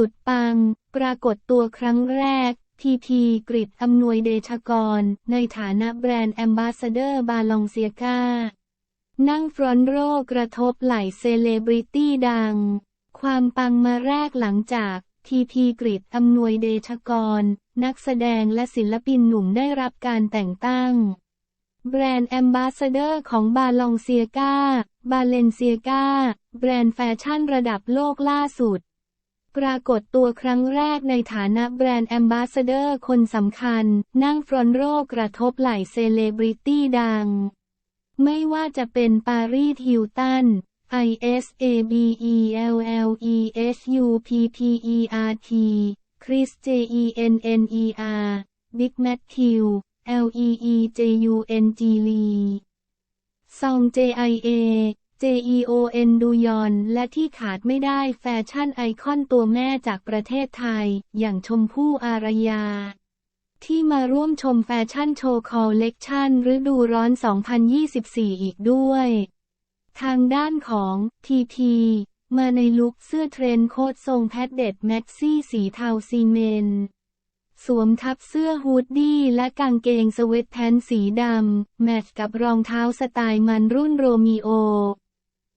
สุดปัง ปรากฏตัวครั้งแรก ทีทีกริดอำนวยเดชกร ในฐานะแบรนด์แอมบาสเดอร์บาลองเซียกานั่งฟรอนโรกระทบไหล่เซเลบริตี้ดัง ความปังมาแรกหลังจากทีทีกริดอำนวยเดชกร นักแสดงและศิลปินหนุ่มได้รับการแต่งตั้ง แบรนด์แอมบาสเดอร์ของบาลองเซียกาบาเลนเซียกาแบรนด์แฟชั่นระดับโลกล่าสุด ปรากฏตัวครั้งแรกในฐานะแบรนด์แอมบาสเดอร์คนสำคัญ นั่งฟรอนโรกระทบไหล่เซเลบริตี้ดัง ไม่ว่าจะเป็นปารีสฮิลตัน ISABELLEHUPPERT คริส JENNER บิ๊กแมทธิว LEEJUNG ลีซอง JIA JEON ดูยอน และที่ขาดไม่ได้แฟชั่นไอคอนตัวแม่จากประเทศไทย อย่างชมพู่อารยา ที่มาร่วมชมแฟชั่นโชว์คอลเลกชันฤดูร้อน 2024 อีกด้วย ทางด้านของทีทีมาในลุคเสื้อเทรนโค้ททรงแพดเด็ดแม็กซี่สีเทาซีเมนสวมทับเสื้อฮูดดี้และกางเกงสเวตแพนสีดำ แมทกับรองเท้าสไตล์มันรุ่นโรมิโอ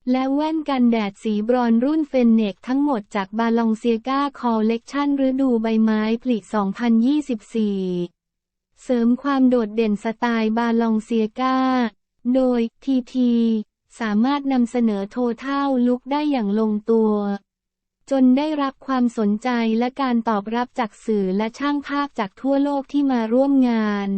และแว่นกันแดดสีบรอนรุ่นเฟนเนกทั้งหมดจากบาลองเซียกาคอลเลกชันฤดูใบไม้ผลิ 2024 เสริมความโดดเด่นสไตล์บาลองเซียกาโดยทีทีสามารถนำเสนอโทเท่าลุกได้อย่างลงตัว จนได้รับความสนใจและการตอบรับจากสื่อและช่างภาพจากทั่วโลกที่มาร่วมงาน